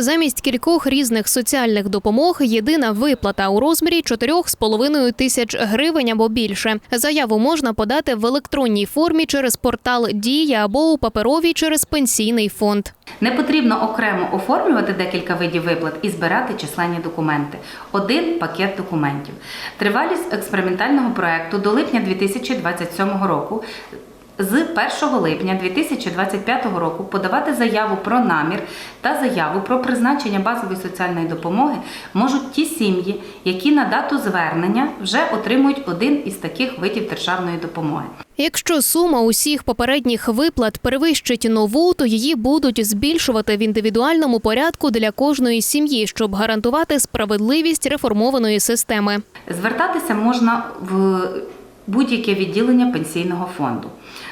Замість кількох різних соціальних допомог єдина виплата у розмірі 4,5 тисяч гривень або більше. Заяву можна подати в електронній формі через портал Дія або у паперовій через пенсійний фонд. Не потрібно окремо оформлювати декілька видів виплат і збирати численні документи. Один пакет документів. Тривалість експериментального проекту до липня 2027 року. З 1 липня 2025 року подавати заяву про намір та заяву про призначення базової соціальної допомоги можуть ті сім'ї, які на дату звернення вже отримують один із таких видів державної допомоги. Якщо сума усіх попередніх виплат перевищить нову, то її будуть збільшувати в індивідуальному порядку для кожної сім'ї, щоб гарантувати справедливість реформованої системи. Звертатися можна в будь-яке відділення пенсійного фонду.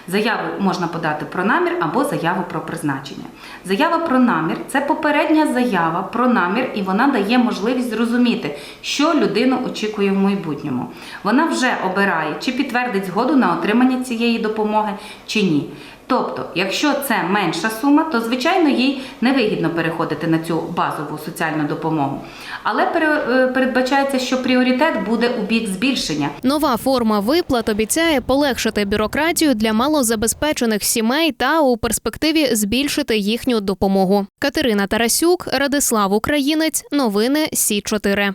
Заяву можна подати про намір або заяву про призначення. Заява про намір це попередня заява про намір, і вона дає можливість зрозуміти, що людину очікує в майбутньому. Вона вже обирає, чи підтвердить згоду на отримання цієї допомоги, чи ні. Тобто, якщо це менша сума, то звичайно їй невигідно переходити на цю базову соціальну допомогу. Але е, передбачається, що пріоритет буде у бік збільшення. Нова форма виплат обіцяє полегшити бюрократію для малозабезпечених сімей та у перспективі збільшити їхню допомогу. Катерина Тарасюк, Радислав Українець, новини Сі 4